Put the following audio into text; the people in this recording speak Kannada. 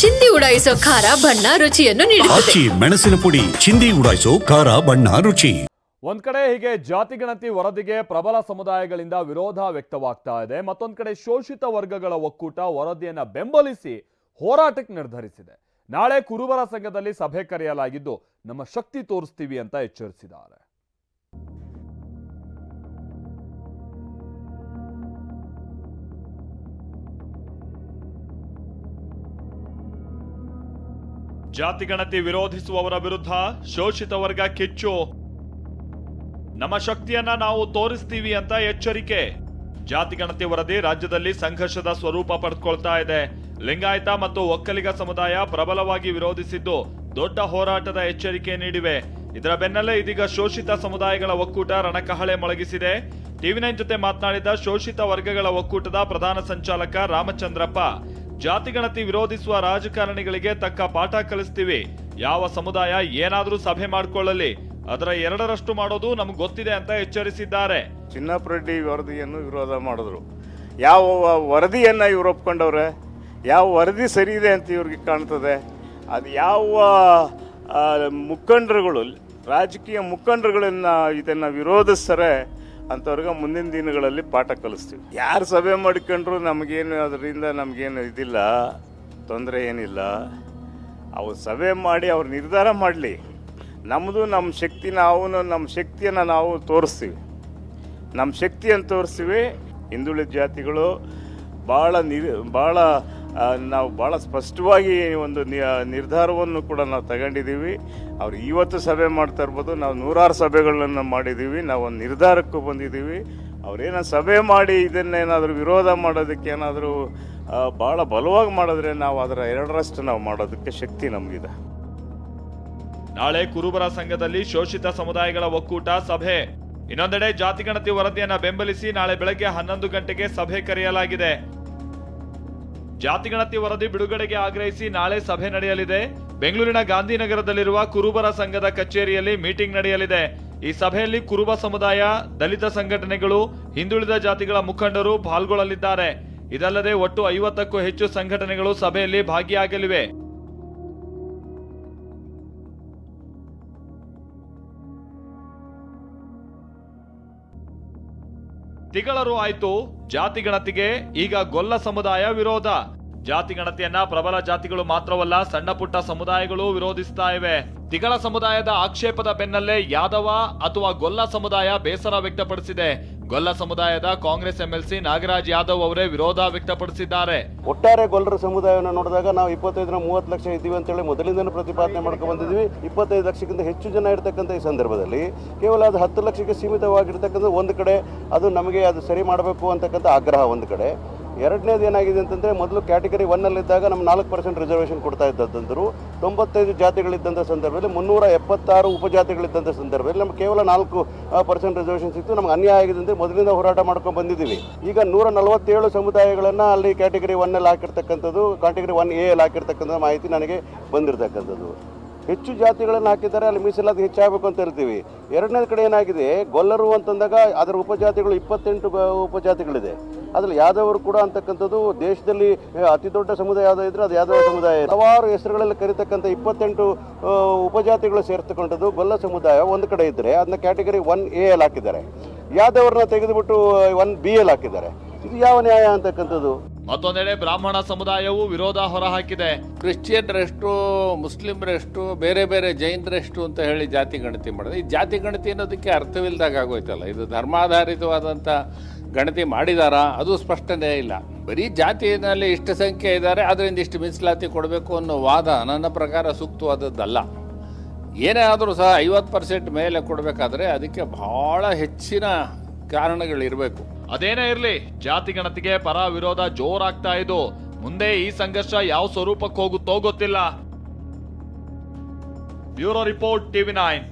ಚಿಂದಿ ಉಡಾಯಿಸೋ ಖಾರ ಬಣ್ಣ ರುಚಿಯನ್ನು ನೀಡುತ್ತದೆ. ಆಚಿ ಮೆಣಸಿನ ಪುಡಿ ಚಿಂದಿ ಉಡಾಯಿಸೋ ಖಾರ ಬಣ್ಣ ರುಚಿ. ಒಂದ್ ಕಡೆ ಹೀಗೆ ಜಾತಿ ಗಣತಿ ವರದಿಗೆ ಪ್ರಬಲ ಸಮುದಾಯಗಳಿಂದ ವಿರೋಧ ವ್ಯಕ್ತವಾಗ್ತಾ ಇದೆ. ಮತ್ತೊಂದ್ ಕಡೆ ಶೋಷಿತ ವರ್ಗಗಳ ಒಕ್ಕೂಟ ವರದಿಯನ್ನ ಬೆಂಬಲಿಸಿ ಹೋರಾಟಕ್ಕೆ ನಿರ್ಧರಿಸಿದೆ. ನಾಳೆ ಕುರುಬರ ಸಂಘದಲ್ಲಿ ಸಭೆ ಕರೆಯಲಾಗಿದ್ದು ನಮ್ಮ ಶಕ್ತಿ ತೋರಿಸ್ತೀವಿ ಅಂತ ಎಚ್ಚರಿಸಿದ್ದಾರೆ. ಜಾತಿ ಗಣತಿ ವಿರೋಧಿಸುವವರ ವಿರುದ್ಧ ಶೋಷಿತ ವರ್ಗ ಕಿಚ್ಚು. ನಮ್ಮ ಶಕ್ತಿಯನ್ನ ನಾವು ತೋರಿಸ್ತೀವಿ ಅಂತ ಎಚ್ಚರಿಕೆ. ಜಾತಿಗಣತಿ ವರದಿ ರಾಜ್ಯದಲ್ಲಿ ಸಂಘರ್ಷದ ಸ್ವರೂಪ ಪಡೆದುಕೊಳ್ತಾ ಇದೆ. ಲಿಂಗಾಯತ ಮತ್ತು ಒಕ್ಕಲಿಗ ಸಮುದಾಯ ಪ್ರಬಲವಾಗಿ ವಿರೋಧಿಸಿದ್ದು ದೊಡ್ಡ ಹೋರಾಟದ ಎಚ್ಚರಿಕೆ ನೀಡಿವೆ. ಇದರ ಬೆನ್ನಲ್ಲೇ ಇದೀಗ ಶೋಷಿತ ಸಮುದಾಯಗಳ ಒಕ್ಕೂಟ ರಣಕಹಳೆ ಮೊಳಗಿಸಿದೆ. ಟಿವಿ ನೈನ್ ಜೊತೆ ಮಾತನಾಡಿದ ಶೋಷಿತ ವರ್ಗಗಳ ಒಕ್ಕೂಟದ ಪ್ರಧಾನ ಸಂಚಾಲಕ ರಾಮಚಂದ್ರಪ್ಪ ಜಾತಿ ಗಣತಿ ವಿರೋಧಿಸುವ ರಾಜಕಾರಣಿಗಳಿಗೆ ತಕ್ಕ ಪಾಠ ಕಲಿಸ್ತೀವಿ. ಯಾವ ಸಮುದಾಯ ಏನಾದರೂ ಸಭೆ ಮಾಡಿಕೊಳ್ಳಲಿ. ಅದರ ಎರಡರಷ್ಟು ಮಾಡೋದು ನಮ್ಗೆ ಗೊತ್ತಿದೆ ಅಂತ ಎಚ್ಚರಿಸಿದ್ದಾರೆ. ಚಿನ್ನಪ್ರೆಡ್ಡಿ ವರದಿಯನ್ನು ವಿರೋಧ ಮಾಡಿದ್ರು. ಯಾವ ವರದಿಯನ್ನು ಇವ್ರು ಒಪ್ಕೊಂಡವ್ರೆ? ಯಾವ ವರದಿ ಸರಿ ಇದೆ ಅಂತ ಇವ್ರಿಗೆ ಕಾಣ್ತದೆ? ಅದು ಯಾವ ಮುಖಂಡರುಗಳು, ರಾಜಕೀಯ ಮುಖಂಡರುಗಳನ್ನ ಇದನ್ನು ವಿರೋಧಿಸ್ತಾರೆ? ಅಂಥವ್ರಿಗೆ ಮುಂದಿನ ದಿನಗಳಲ್ಲಿ ಪಾಠ ಕಲಿಸ್ತೀವಿ. ಯಾರು ಸಭೆ ಮಾಡ್ಕೊಂಡ್ರು ನಮಗೇನು ಅದರಿಂದ ನಮಗೇನು ಇದಿಲ್ಲ, ತೊಂದರೆ ಏನಿಲ್ಲ. ಅವ್ರು ಸಭೆ ಮಾಡಿ ಅವ್ರು ನಿರ್ಧಾರ ಮಾಡಲಿ. ನಮ್ಮದು ನಮ್ಮ ಶಕ್ತಿ ನಾವು ನಮ್ಮ ಶಕ್ತಿಯನ್ನು ನಾವು ತೋರಿಸ್ತೀವಿ. ನಮ್ಮ ಶಕ್ತಿಯನ್ನು ತೋರಿಸ್ತೀವಿ. ಹಿಂದುಳಿದ ಜಾತಿಗಳು ಭಾಳ ನಿರ್ ಭಾಳ ನಾವು ಭಾಳ ಸ್ಪಷ್ಟವಾಗಿ ಒಂದು ನಿರ್ಧಾರವನ್ನು ಕೂಡ ನಾವು ತಗೊಂಡಿದ್ದೀವಿ. ಅವ್ರು ಇವತ್ತು ಸಭೆ ಮಾಡ್ತಾ ಇರ್ಬೋದು, ನಾವು ನೂರಾರು ಸಭೆಗಳನ್ನು ಮಾಡಿದ್ದೀವಿ, ನಾವು ಒಂದು ನಿರ್ಧಾರಕ್ಕೂ ಬಂದಿದ್ದೀವಿ. ಅವರೇನ ಸಭೆ ಮಾಡಿ ಇದನ್ನೇನಾದರೂ ವಿರೋಧ ಮಾಡೋದಕ್ಕೆ ಏನಾದರೂ ಭಾಳ ಬಲವಾಗಿ ಮಾಡಿದ್ರೆ ನಾವು ಅದರ ಎರಡರಷ್ಟು ನಾವು ಮಾಡೋದಕ್ಕೆ ಶಕ್ತಿ ನಮಗಿದೆ. ನಾಳೆ ಕುರುಬರ ಸಂಘದಲ್ಲಿ ಶೋಷಿತ ಸಮುದಾಯಗಳ ಒಕ್ಕೂಟ ಸಭೆ. ಇನ್ನೊಂದೆಡೆ ಜಾತಿ ಗಣತಿ ವರದಿಯನ್ನ ಬೆಂಬಲಿಸಿ ನಾಳೆ ಬೆಳಗ್ಗೆ ಹನ್ನೊಂದು ಗಂಟೆಗೆ ಸಭೆ ಕರೆಯಲಾಗಿದೆ. ಜಾತಿ ಗಣತಿ ವರದಿ ಬಿಡುಗಡೆಗೆ ಆಗ್ರಹಿಸಿ ನಾಳೆ ಸಭೆ ನಡೆಯಲಿದೆ. ಬೆಂಗಳೂರಿನ ಗಾಂಧಿನಗರದಲ್ಲಿರುವ ಕುರುಬರ ಸಂಘದ ಕಚೇರಿಯಲ್ಲಿ ಮೀಟಿಂಗ್ ನಡೆಯಲಿದೆ. ಈ ಸಭೆಯಲ್ಲಿ ಕುರುಬ ಸಮುದಾಯ, ದಲಿತ ಸಂಘಟನೆಗಳು, ಹಿಂದುಳಿದ ಜಾತಿಗಳ ಮುಖಂಡರು ಪಾಲ್ಗೊಳ್ಳಲಿದ್ದಾರೆ. ಇದಲ್ಲದೆ ಒಟ್ಟು ಐವತ್ತಕ್ಕೂ ಹೆಚ್ಚು ಸಂಘಟನೆಗಳು ಸಭೆಯಲ್ಲಿ ಭಾಗಿಯಾಗಲಿವೆ. ತಿಗಳರು ಆಯ್ತು. ಜಾತಿ ಗಣತಿಗೆ ಈಗ ಗೊಲ್ಲ ಸಮುದಾಯ ವಿರೋಧ. ಜಾತಿ ಗಣತಿಯನ್ನ ಪ್ರಬಲ ಜಾತಿಗಳು ಮಾತ್ರವಲ್ಲ, ಸಣ್ಣ ಪುಟ್ಟ ಸಮುದಾಯಗಳು ವಿರೋಧಿಸ್ತಾ ಇವೆ. ತಿಗಳ ಸಮುದಾಯದ ಆಕ್ಷೇಪದ ಬೆನ್ನಲ್ಲೇ ಯಾದವ ಅಥವಾ ಗೊಲ್ಲ ಸಮುದಾಯ ಬೇಸರ ವ್ಯಕ್ತಪಡಿಸಿದೆ. ಗೊಲ್ಲ ಸಮುದಾಯದ ಕಾಂಗ್ರೆಸ್ ಎಂಎಲ್ಸಿ ನಾಗರಾಜ್ ಯಾದವ್ ಅವರೇ ವಿರೋಧ ವ್ಯಕ್ತಪಡಿಸಿದ್ದಾರೆ. ಒಟ್ಟಾರೆ ಗೊಲ್ಲರ ಸಮುದಾಯವನ್ನು ನೋಡಿದಾಗ ನಾವು ಇಪ್ಪತ್ತೈದರ ಮೂವತ್ತು ಲಕ್ಷ ಇದ್ದೀವಿ ಅಂತೇಳಿ ಮೊದಲಿಂದನೂ ಪ್ರತಿಪಾದನೆ ಮಾಡ್ಕೊಂಡು ಬಂದಿದ್ವಿ ಇಪ್ಪತ್ತೈದು ಲಕ್ಷಕ್ಕಿಂತ ಹೆಚ್ಚು ಜನ ಇರತಕ್ಕಂಥ ಈ ಸಂದರ್ಭದಲ್ಲಿ ಕೇವಲ ಅದು ಹತ್ತು ಲಕ್ಷಕ್ಕೆ ಸೀಮಿತವಾಗಿರ್ತಕ್ಕಂಥ ಒಂದು ಕಡೆ ಅದು ನಮಗೆ ಅದು ಸರಿ ಮಾಡಬೇಕು ಅಂತಕ್ಕಂಥ ಆಗ್ರಹ ಒಂದು ಕಡೆ. ಎರಡನೇದು ಏನಾಗಿದೆ ಅಂತಂದರೆ ಮೊದಲು ಕ್ಯಾಟಗರಿ ಒನ್ನಲ್ಲಿದ್ದಾಗ ನಮ್ಮ ನಾಲ್ಕು ಪರ್ಸೆಂಟ್ ರಿಸರ್ವೇಷನ್ ಕೊಡ್ತಾ ಇದ್ದಂತಂದರು ತೊಂಬತ್ತೈದು ಜಾತಿಗಳಿದ್ದಂಥ ಸಂದರ್ಭದಲ್ಲಿ ಮುನ್ನೂರ ಎಪ್ಪತ್ತಾರು ಉಪಜಾತಿಗಳಿದ್ದಂಥ ಸಂದರ್ಭದಲ್ಲಿ ನಮ್ಗೆ ಕೇವಲ ನಾಲ್ಕು ಪರ್ಸೆಂಟ್ ರಿಸರ್ವೇಷನ್ ಸಿಕ್ತು. ನಮ್ಗೆ ಅನ್ಯಾಯ ಆಗಿದೆ ಅಂದರೆ ಮೊದಲಿಂದ ಹೋರಾಟ ಮಾಡ್ಕೊಂಡು ಬಂದಿದ್ದೀವಿ. ಈಗ ನೂರ ನಲವತ್ತೇಳು ಸಮುದಾಯಗಳನ್ನು ಅಲ್ಲಿ ಕ್ಯಾಟಗರಿ ಒನ್ನಲ್ಲಿ ಹಾಕಿರ್ತಕ್ಕಂಥದ್ದು, ಕ್ಯಾಟಗರಿ ಒನ್ ಎ ಅಲ್ಲಿ ಹಾಕಿರ್ತಕ್ಕಂಥ ಮಾಹಿತಿ ನನಗೆ ಬಂದಿರತಕ್ಕಂಥದ್ದು. ಹೆಚ್ಚು ಜಾತಿಗಳನ್ನು ಹಾಕಿದ್ದಾರೆ, ಅಲ್ಲಿ ಮೀಸಲಾತಿ ಹೆಚ್ಚಾಗಬೇಕು ಅಂತ ಹೇಳ್ತೀವಿ. ಎರಡನೇ ಕಡೆ ಏನಾಗಿದೆ, ಗೊಲ್ಲರು ಅಂತಂದಾಗ ಅದರ ಉಪಜಾತಿಗಳು ಇಪ್ಪತ್ತೆಂಟು ಉಪಜಾತಿಗಳಿದೆ. ಅದ್ರಲ್ಲಿ ಯಾದವರು ಕೂಡ ಅಂತಕ್ಕಂಥದ್ದು ದೇಶದಲ್ಲಿ ಅತಿ ದೊಡ್ಡ ಸಮುದಾಯ ಯಾವುದೋ ಇದ್ರೆ ಅದು ಯಾದವ ಸಮುದಾಯ. ಹಲವಾರು ಹೆಸರುಗಳಲ್ಲಿ ಕರೀತಕ್ಕಂಥ ಇಪ್ಪತ್ತೆಂಟು ಉಪಜಾತಿಗಳು ಸೇರ್ತಕ್ಕಂಥದ್ದು ಗೊಲ್ಲ ಸಮುದಾಯ ಒಂದು ಕಡೆ ಇದ್ದರೆ ಅದನ್ನ ಕ್ಯಾಟಗರಿ ಒನ್ ಎ ಎಲ್ ಹಾಕಿದ್ದಾರೆ. ಯಾದವ್ರನ್ನ ತೆಗೆದುಬಿಟ್ಟು ಒನ್ ಬಿ ಎಲ್ ಹಾಕಿದ್ದಾರೆ. ಇದು ಯಾವ ನ್ಯಾಯ ಅಂತಕ್ಕಂಥದ್ದು? ಮತ್ತೊಂದೆಡೆ ಬ್ರಾಹ್ಮಣ ಸಮುದಾಯವು ವಿರೋಧ ಹೊರಹಾಕಿದೆ. ಕ್ರಿಶ್ಚಿಯನ್ರೆಷ್ಟು ಮುಸ್ಲಿಮ್ರೆಷ್ಟು ಬೇರೆ ಬೇರೆ ಜೈನರೆಷ್ಟು ಅಂತ ಹೇಳಿ ಜಾತಿ ಗಣತಿ ಮಾಡಿದೆ. ಈ ಜಾತಿ ಗಣತಿ ಅನ್ನೋದಕ್ಕೆ ಅರ್ಥವಿಲ್ದಾಗ ಆಗೋಯ್ತಲ್ಲ. ಇದು ಧರ್ಮಾಧಾರಿತವಾದಂಥ ಗಣತಿ ಮಾಡಿದಾರಾ? ಅದು ಸ್ಪಷ್ಟನೇ ಇಲ್ಲ. ಬರೀ ಜಾತಿಯಲ್ಲಿ ಇಷ್ಟು ಸಂಖ್ಯೆ ಇದ್ದಾರೆ ಅದರಿಂದ ಇಷ್ಟು ಮೀಸಲಾತಿ ಕೊಡಬೇಕು ಅನ್ನೋ ವಾದ ನನ್ನ ಪ್ರಕಾರ ಸೂಕ್ತವಾದದ್ದಲ್ಲ. ಏನೇ ಆದರೂ ಸಹ ಐವತ್ತು ಪರ್ಸೆಂಟ್ ಮೇಲೆ ಕೊಡಬೇಕಾದ್ರೆ ಅದಕ್ಕೆ ಬಹಳ ಹೆಚ್ಚಿನ ಕಾರಣಗಳಿರಬೇಕು. ಅದೇನೇ ಇರಲಿ, ಜಾತಿ ಗಣತಿಗೆ ಪರ ವಿರೋಧ ಜೋರಾಗ್ತಾ ಇದ್ದು ಮುಂದೆ ಈ ಸಂಘರ್ಷ ಯಾವ ಸ್ವರೂಪಕ್ಕೆ ಹೋಗುತ್ತೋ ಗೊತ್ತಿಲ್ಲ. Bureau report TV nine.